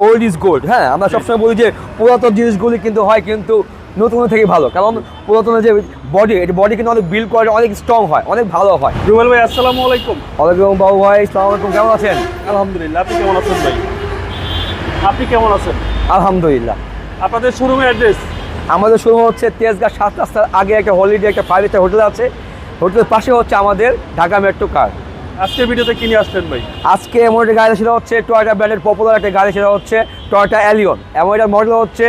Old is gold হ্যাঁ আমরা সবসময় বলি যে পুরাতন জিনিসগুলি কিন্তু হয় কিন্তু নতুন থেকে ভালো কারণ পুরাতনের যে বডি এই বডি কিন্তু অনেক বিল্ড করে অনেক স্ট্রং হয় অনেক ভালো হয়। রুবেল ভাই আসসালামু আলাইকুম। ওয়ালাইকুম বাবু ভাই ইসলাম আলাইকুম কেমন আছেন? আলহামদুলিল্লাহ আপনি কেমন আছেন ভাই? আপনি কেমন আছেন? আলহামদুলিল্লাহ। আপনাদের শোরুমের অ্যাড্রেস আমাদের শোরুম হচ্ছে তেজগাঁ সাত রাস্তার আগে একটা হলিডে একটা ফাইভ স্টার হোটেল আছে। হোটেলের পাশে হচ্ছে আমাদের ঢাকা মেট্রো কার আজকের ভিডিওতে কিনে আসলেন ভাই? আজকে এমন একটা গাড়ি সেটা হচ্ছে টয়টা ব্র্যান্ডের পপুলার একটা গাড়ি, সেটা হচ্ছে টয়টা অ্যালিয়ন এমন একটা মডেল হচ্ছে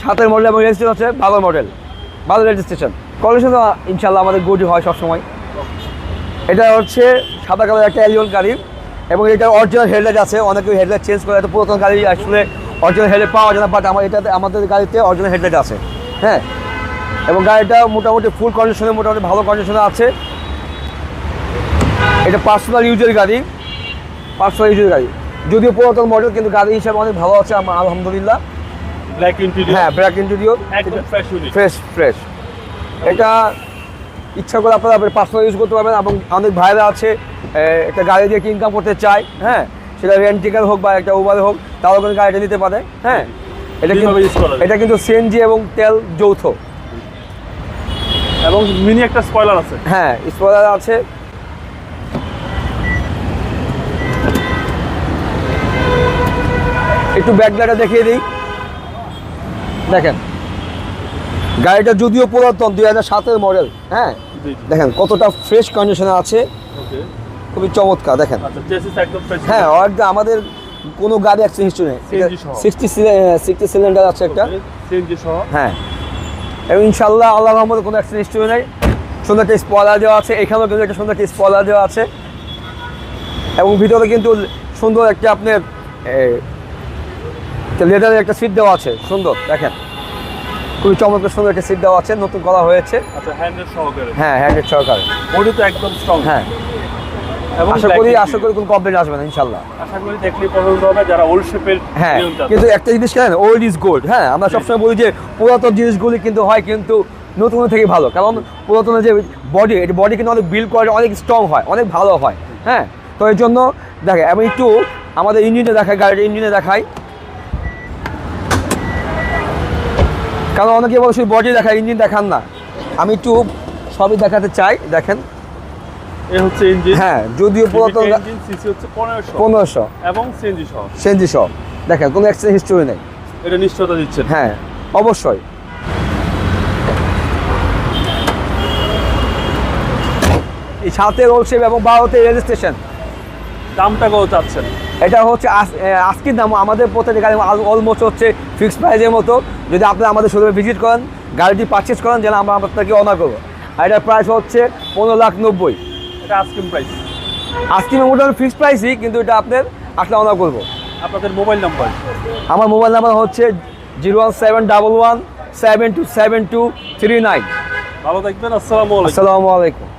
সাতের মডেল এবং রেজিস্ট্রেশন হচ্ছে ভালো মডেল ভালো রেজিস্ট্রেশন কন্ডিশন তো ইনশাল্লাহ আমাদের গুডই হয় সবসময়। এটা হচ্ছে সাদা কালার একটা অ্যালিয়ন গাড়ি এবং এটার অরিজিনাল হেডলাইট আছে, অনেকে হেডলাইট চেঞ্জ করে, এত পুরাতন গাড়ি আসলে অরিজিনাল হেডলাইট পাওয়া যায় না বাট আমার এটাতে, আমাদের গাড়িতে অরিজিনাল হেডলাইট আছে হ্যাঁ? এবং গাড়িটা মোটামুটি ফুল কন্ডিশনে মোটামুটি ভালো কন্ডিশনে আছে। এটা পার্সোনাল ইউজের গাড়ি পার্সোনাল ইউজের গাড়ি। যদিও পুরাতন মডেল কিন্তু গাড়ি হিসাবে অনেক ভালো আছে আমার আলহামদুলিল্লাহ। ব্ল্যাক ইন্টেরিয়র হ্যাঁ black interior fresh fresh fresh এটা ইচ্ছা করে আপনারা পার্সোনাল ইউজ করতে পারবেন এবং অনেক ভাইরা আছে একটা গাড়ি দিয়ে ইনকাম করতে চায় হ্যাঁ? সেটা রেন্টিকার হোক বা একটা উবারে হোক তাও কিন্তু গাড়িটা নিতে পারে হ্যাঁ? এটা কিন্তু এটা কিন্তু সিএনজি এবং তেল যৌথ। এবং মিনি একটা স্পয়লার আছে। হ্যাঁ স্পয়লার আছে। একটু ব্যাকলাইটটা দেখিয়ে দিই। দেখেন গাড়িটা যদিও পুরাতন দুই হাজার সাতের মডেল হ্যাঁ? দেখেন কতটা ফ্রেশ কন্ডিশনে আছে। খুবই চমৎকার দেখেন। আচ্ছা হ্যাঁ আমাদের কোনো গাড়ি অ্যাক্সিডেন্ট হিস্ট্রি নেই। সিক্সটি সিক্সটি সিলিন্ডার আছে একটা। হ্যাঁ। এবং ইনশাল্লাহ আল্লাহ রহমতে কোনো অ্যাক্সিডেন্ট হিস্ট্রি নেই। সুন্দর একটা স্পয়লার দেওয়া আছে। এখানেও কিন্তু একটা সুন্দর একটা স্পয়লার দেওয়া আছে। এবং ভিতরে কিন্তু সুন্দর একটা আপনার লেদারের একটা সিট দেওয়া আছে সুন্দর দেখেন। খুবই চমৎকার সুন্দর একটা সিট দেওয়া আছে নতুন করা হয়েছে। আচ্ছা সহকারে। হ্যাঁ হ্যান্ডেড সরকার বডি তো একদম স্ট্রং হ্যাঁ। আশা black করি আশা করি কোনো কমপ্লেন আসবে না ইনশাল্লাহ আশা করি দেখলে পছন্দ হবে যারা ওল্ড শেপের হ্যাঁ কিন্তু একটা জিনিস কেন ওল্ড ইজ গোল্ড হ্যাঁ আমরা সবসময় বলি যে পুরাতন জিনিসগুলি কিন্তু হয় কিন্তু নতুন থেকে ভালো। কারণ পুরাতনের যে বডি বডি কিন্তু অনেক বিল্ড করে অনেক স্ট্রং হয় অনেক ভালো হয়। হ্যাঁ তো এই জন্য দেখে আমি একটু আমাদের ইঞ্জিনে দেখাই গাড়ির ইঞ্জিনে দেখাই। কারণ অনেকে বলে শুধু বডি দেখায় ইঞ্জিন দেখান না। আমি একটু সবই দেখাতে চাই দেখেন। এ হচ্ছে ইঞ্জিন। হ্যাঁ যদিও পুরাতন ইঞ্জিন সিসি হচ্ছে 1500 পনেরোশো। এবং সিএনজি সহ। দেখেন কোনো অ্যাক্সিডেন্ট হিস্টোরি নেই। এটা নিশ্চয়তা দিচ্ছেন। হ্যাঁ অবশ্যই। এই সাথে রোলশেপ এবং বারোতে রেজিস্ট্রেশন দামটা কত চাচ্ছেন? এটা হচ্ছে আজকের দাম আমাদের প্রত্যেকটা গাড়ি অলমোস্ট হচ্ছে ফিক্সড প্রাইসের মতো। যদি আপনি আমাদের শোরুমে ভিজিট করেন গাড়িটি পারচেস করেন যেন আমরা আপনাকে অনার করব। আর এটার প্রাইস হচ্ছে পনেরো লাখ নব্বই। এটা আস্কিং প্রাইস আজকে মোটামুটি ফিক্সড প্রাইসই কিন্তু এটা আপনার আসলে অনার করব। আপনাদের মোবাইল নাম্বার আমার মোবাইল নাম্বার হচ্ছে zero one seven double one seven two seven two three nine. ভালো থাকবেন আসসালামু আলাইকুম। আসসালামু আলাইকুম।